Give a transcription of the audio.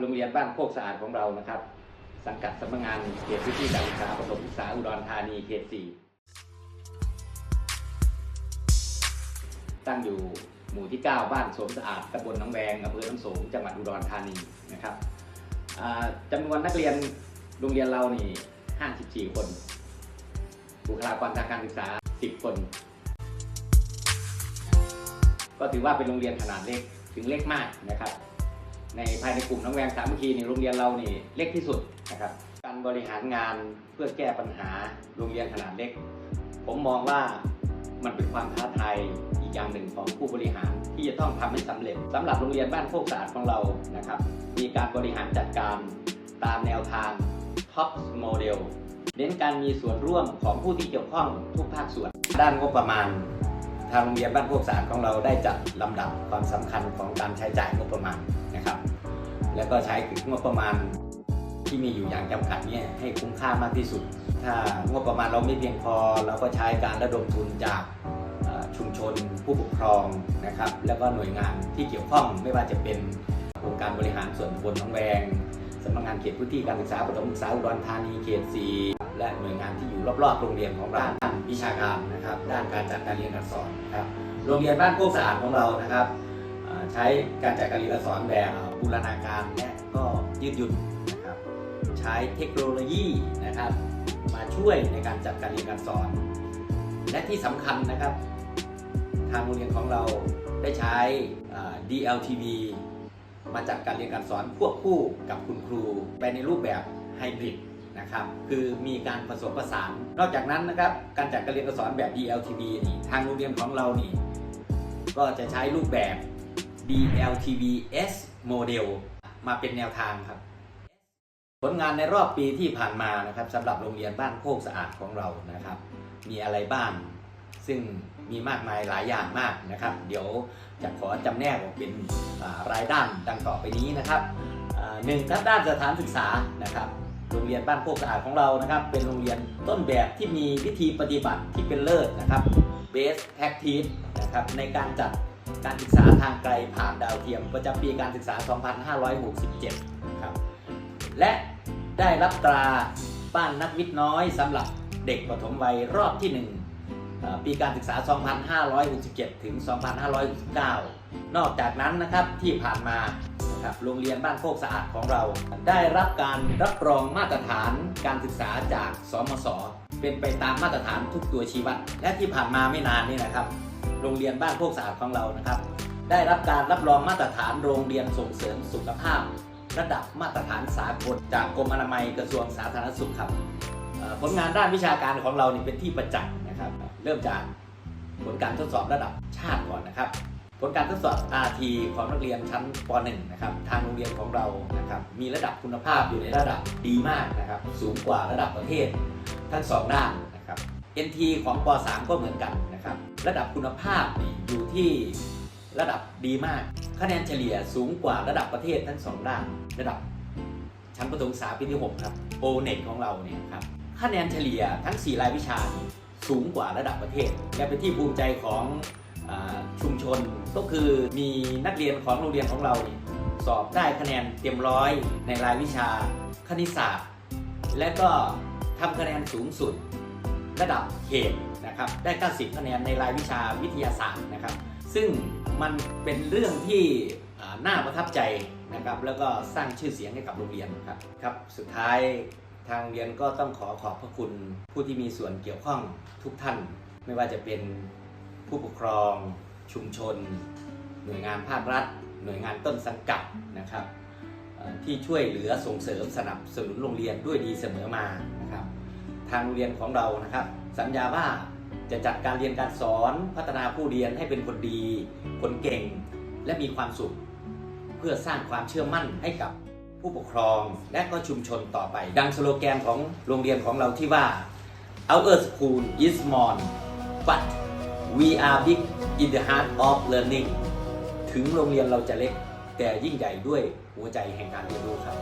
โรงเรียนบ้านโคกสะอาดของเรานะครับ สังกัดสำนักงานเขตพื้นที่การศึกษาประถมศึกษาอุดรธานีเขต4ตั้งอยู่หมู่ที่ 9 บ้านสมสะอาดตำบลหนองแวงอำเภอน้ำสมจังหวัดอุดรธานีนะครับจำนวนนักเรียนโรงเรียนเรานี่ 54 คน บุคลากรทางการศึกษา 10 คน ก็ถือว่าเป็นโรงเรียนขนาดเล็กถึงเล็กมากนะครับ ในภายในกลุ่มน้องแวงสามัคคีในโรงเรียนเรานี่เล็กที่สุดนะครับ การบริหารงานเพื่อแก้ปัญหาโรงเรียนขนาดเล็ก ผมมองว่ามันเป็นความท้าทายอีกอย่างหนึ่งของผู้บริหารที่จะต้องทำให้สำเร็จสำหรับโรงเรียนบ้านโคกสะอาดของเรานะครับ มีการบริหารจัดการตามแนวทาง Top Model เน้นการมีส่วนร่วมของผู้ที่เกี่ยวข้องทุกภาคส่วน ด้านงบประมาณ ทางโรงเรียนบ้านโคกสาดของเราได้จัดลำดับความสำคัญของการใช้จ่ายงบประมาณนะครับ แล้วก็ใช้งบประมาณที่มีอยู่อย่างจำกัดเนี่ยให้คุ้มค่ามากที่สุด ถ้างบประมาณเราไม่เพียงพอ เราก็ใช้การระดมทุนจากชุมชนผู้ปกครองนะครับ แล้วก็หน่วยงานที่เกี่ยวข้องไม่ว่าจะเป็นโครงการบริหารส่วนตำบลหนองแวงสำนักงานเขตพื้นที่การศึกษาประถมศึกษาอุดรธานีเขต 4 และหน่วยงานที่อยู่รอบๆโรงเรียนของเราด้านวิชาการนะครับ ด้านการจัดการเรียนการสอนนะครับ โรงเรียนบ้านโคกสะอาดของเรานะครับใช้การจัดการเรียนการสอนแบบบูรณาการและก็ยืดหยุ่นนะครับ ใช้เทคโนโลยีนะครับ มาช่วยในการจัดการเรียนการสอน และที่สำคัญนะครับ ทางโรงเรียนของเราได้ใช้เอ่อ DLTV มาจัดการเรียนการสอนควบคู่กับคุณครูไปในรูปแบบไฮบริด นะครับ คือมีการผสมผสาน นอกจากนั้นนะครับ การจัดการเรียนการสอนแบบ DLTV นี่ทางโรงเรียนของเรานี่ ก็จะใช้รูปแบบ DLTVS Model มาเป็นแนวทางครับ ผลงานในรอบปีที่ผ่านมานะครับสำหรับโรงเรียนบ้านโคกสะอาดของเรานะครับ มีอะไรบ้าง ซึ่งมีมากมายหลายอย่างมากนะครับ เดี๋ยวจะขอจำแนกออกเป็นรายด้านดังต่อไปนี้นะครับหนึ่งครับด้านสถานศึกษานะครับ โรงเรียนบ้านโคกสะอาดของเรานะครับ เป็นโรงเรียนต้นแบบที่มีวิธีปฏิบัติที่เป็นเลิศนะครับ Best Practice นะครับในการจัดการศึกษาทางไกลผ่านดาวเทียมประจำปีการศึกษา 2567นะครับ และได้รับตราบ้านนักวิทย์น้อยสำหรับเด็กปฐมวัยรอบที่ 1 ปีการศึกษา 2567 ถึง 2569 นอกจากนั้นนะครับที่ผ่านมานะครับโรงเรียนบ้านโคกสะอาดของเรา ได้รับการรับรองมาตรฐานการศึกษาจากสมศเป็นไปตามมาตรฐานทุกตัวชี้วัด และที่ผ่านมาไม่นานนี่นะครับ โรงเรียนบ้านโคกสะอาดของเรานะครับ ได้รับการรับรองมาตรฐานโรงเรียนส่งเสริมสุขภาพ ระดับมาตรฐานสากลจากกรมอนามัยกระทรวงสาธารณสุขครับผลงานด้านวิชาการของเรานี่เป็นที่ประจักษ์นะครับ เริ่มจากผลการทดสอบระดับชาติก่อนนะครับ ผลการทดสอบ RT ของนักเรียนชั้นป .1 นะครับ ทางโรงเรียนของเรานะครับ มีระดับคุณภาพอยู่ในระดับดีมากนะครับ สูงกว่าระดับประเทศทั้งสองด้านนะครับ NT ของป .3 ก็เหมือนกันนะครับ ระดับคุณภาพอยู่ที่ระดับดีมาก คะแนนเฉลี่ยสูงกว่าระดับประเทศทั้งสองด้าน ระดับชั้นประถมศึกษาปีที่ 6 ครับโอเน็ตของเราเนี่ยครับ คะแนนเฉลี่ยทั้ง 4 รายวิชานี่ สูงกว่าระดับประเทศ และเป็นที่ภูมิใจของอชุมชนก็คือมีนักเรียนของโรงเรียนของเราสอบได้คะแนนเต็มร้อยในรายวิชาคณิตศาสตร์ และก็ทำคะแนนสูงสุดระดับเขตนะครับได้ 90 คะแนนในรายวิชาวิทยาศาสตร์นะครับ ซึ่งมันเป็นเรื่องที่น่าประทับใจนะครับ แล้วก็สร้างชื่อเสียงให้กับโรงเรียนครับครับ สุดท้าย ทางเรียนก็ต้องขอขอบพระคุณผู้ที่มีส่วนเกี่ยวข้องทุกท่าน ไม่ว่าจะเป็นผู้ปกครองชุมชน หน่วยงานภาครัฐ หน่วยงานต้นสังกัดนะครับที่ช่วยเหลือส่งเสริมสนับสนุนโรงเรียนด้วยดีเสมอมานะครับ ทางโรงเรียนของเรานะครับ สัญญาว่าจะจัดการเรียนการสอนพัฒนาผู้เรียนให้เป็นคนดี คนเก่ง และมีความสุข เพื่อสร้างความเชื่อมั่นให้กับ ผู้ปกครองและก็ชุมชนต่อไป ดังสโลแกนของโรงเรียนของเราที่ว่า Our school is small but we are big in the heart of learning ถึงโรงเรียนเราจะเล็ก แต่ยิ่งใหญ่ด้วยหัวใจแห่งการเรียนรู้ครับ